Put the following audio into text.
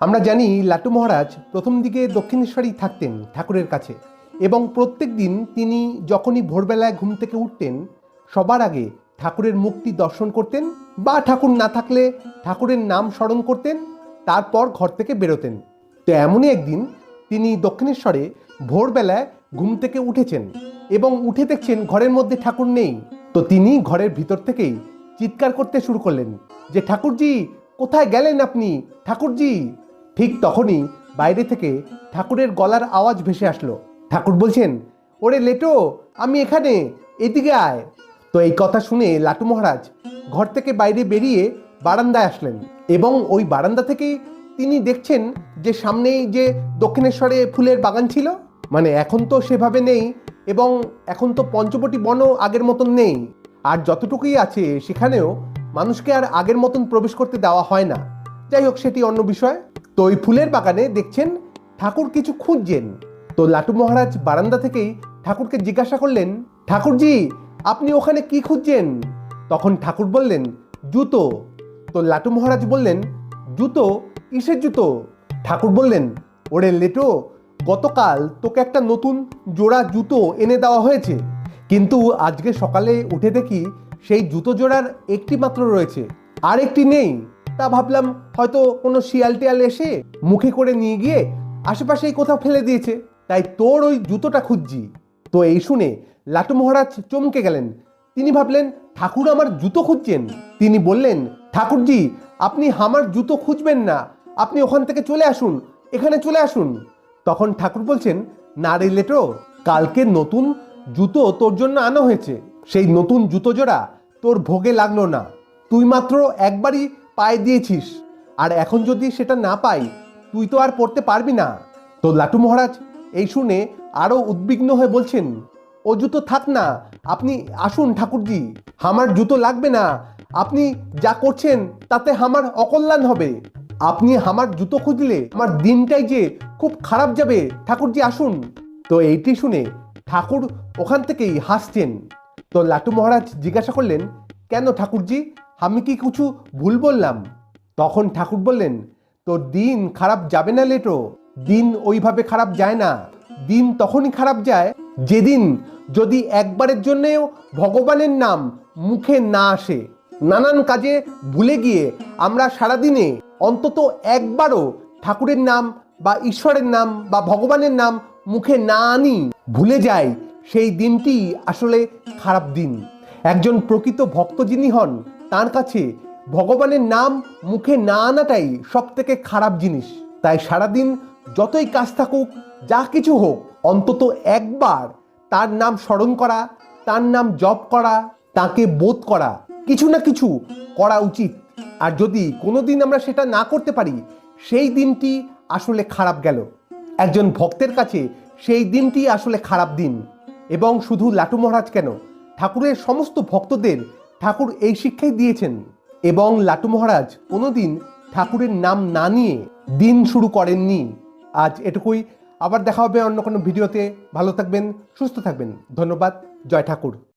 আমরা জানি লাটু মহারাজ প্রথম দিকে দক্ষিণেশ্বরেই থাকতেন ঠাকুরের কাছে এবং প্রত্যেক দিন তিনি যখনই ভোরবেলায় ঘুম থেকে উঠতেন, সবার আগে ঠাকুরের মুক্তি দর্শন করতেন বা ঠাকুর না থাকলে ঠাকুরের নাম স্মরণ করতেন, তারপর ঘর থেকে বেরোতেন। তো এমনই একদিন তিনি দক্ষিণেশ্বরে ভোরবেলায় ঘুম থেকে উঠেছেন এবং উঠে দেখছেন ঘরের মধ্যে ঠাকুর নেই। তো তিনি ঘরের ভিতর থেকেই চিৎকার করতে শুরু করলেন যে, ঠাকুরজি, কোথায় গেলেন আপনি? ঠাকুরজি! ঠিক তখনই বাইরে থেকে ঠাকুরের গলার আওয়াজ ভেসে আসলো। ঠাকুর বলছেন, ওরে লেটো, আমি এখানে, এদিকে আয়। তো এই কথা শুনে লাটু মহারাজ ঘর থেকে বাইরে বেরিয়ে বারান্দায় আসলেন এবং ওই বারান্দা থেকেই তিনি দেখছেন যে সামনেই যে দক্ষিণেশ্বরে ফুলের বাগান ছিল মানে এখন তো সেভাবে নেই এবং এখন তো পঞ্চবটি বনও আগের মতন নেই। আর যতটুকুই আছে সেখানেও মানুষকে আর আগের মতন প্রবেশ করতে দেওয়া হয় না। যাই হোক, সেটি অন্য বিষয়। তো ওই ফুলের বাগানে দেখছেন ঠাকুর কিছু খুঁজছেন। তো লাটু মহারাজ বারান্দা থেকেই ঠাকুরকে জিজ্ঞাসা করলেন, ঠাকুরজি, আপনি ওখানে কি খুঁজছেন? তখন ঠাকুর বললেন, জুতো। তো লাটু মহারাজ বললেন, জুতো? কিসের জুতো? ঠাকুর বললেন, ওরে লেটো, গতকাল তোকে একটা নতুন জোড়া জুতো এনে দেওয়া হয়েছে। কিন্তু আজকে সকালে উঠে দেখি সেই জুতো জোড়ার একটি মাত্র রয়েছে আর একটি নেই। তা ভাবলাম হয়তো কোনো শিয়াল টিয়াল এসে মুখে করে নিয়ে গিয়ে আশেপাশেই কোথাও ফেলে দিয়েছে। তাই তোর ওই জুতোটা খুঁজছি। তো এই শুনে লাটু মহারাজ চমকে গেলেন। তিনি ভাবলেন, ঠাকুর আমার জুতো খুঁজছেন। তিনি বললেন, ঠাকুরজি, আপনি আমার জুতো খুঁজবেন না। আপনি ওখান থেকে চলে আসুন, এখানে চলে আসুন। তখন ঠাকুর বলছেন, না রে লেটো, কালকে নতুন জুতো তোর জন্য আনা হয়েছে। সেই নতুন জুতো জোড়া তোর ভোগে লাগল না। তুই মাত্র একবারই পায়ে দিয়েছিস। আর এখন যদি সেটা না পাই, তুই তো আর পড়তে পারবি না। তো লাটু মহারাজ, এই শুনে আরও উদ্বিগ্ন হয়ে বলছেন, ও জুতো থাক না, আপনি আসুন ঠাকুরজি। আমার জুতো লাগবে না। আপনি যা করছেন, তাতে আমার অকল্যাণ হবে। আপনি আমার জুতো খুঁজলে আমার দিনটাই যে খুব খারাপ যাবে। ঠাকুরজি, আসুন। তো এইটি শুনে ঠাকুর ওখান থেকেই হাসছেন। তো লাটু মহারাজ জিজ্ঞাসা করলেন, কেন ঠাকুরজি? আমি কি কিছু ভুল বললাম? তখন ঠাকুর বললেন, তোর দিন খারাপ যাবে না লেটো। দিন ওইভাবে খারাপ যায় না। দিন তখনই খারাপ যায় যেদিন যদি একবারের জন্যেও ভগবানের নাম মুখে না আসে। নানান কাজে ভুলে গিয়ে আমরা সারাদিনে অন্তত একবারও ঠাকুরের নাম বা ঈশ্বরের নাম বা ভগবানের নাম মুখে না আনি, ভুলে যাই, সেই দিনটি আসলে খারাপ দিন। একজন প্রকৃত ভক্ত যিনি হন তার কাছে ভগবানের নাম মুখে না আনাটাই সব থেকে খারাপ জিনিস। তাই সারাদিন যতই কাজ থাকুক, যা কিছু হোক, অন্তত একবার তার নাম স্মরণ করা, তার নাম জপ করা, তাকে বোধ করা, কিছু না কিছু করা উচিত। আর যদি কোনোদিন আমরা সেটা না করতে পারি, সেই দিনটি আসলে খারাপ গেল। একজন ভক্তের কাছে সেই দিনটি আসলে খারাপ দিন। এবং শুধু লাটু মহারাজ কেন, ঠাকুরের সমস্ত ভক্তদের ঠাকুর এই শিক্ষাই দিয়েছেন এবং লাটু মহারাজ কোনোদিন ঠাকুরের নাম না নিয়ে দিন শুরু করেননি। আজ এটুকুই। আবার দেখা হবে অন্য কোনো ভিডিওতে। ভালো থাকবেন, সুস্থ থাকবেন। ধন্যবাদ। জয় ঠাকুর।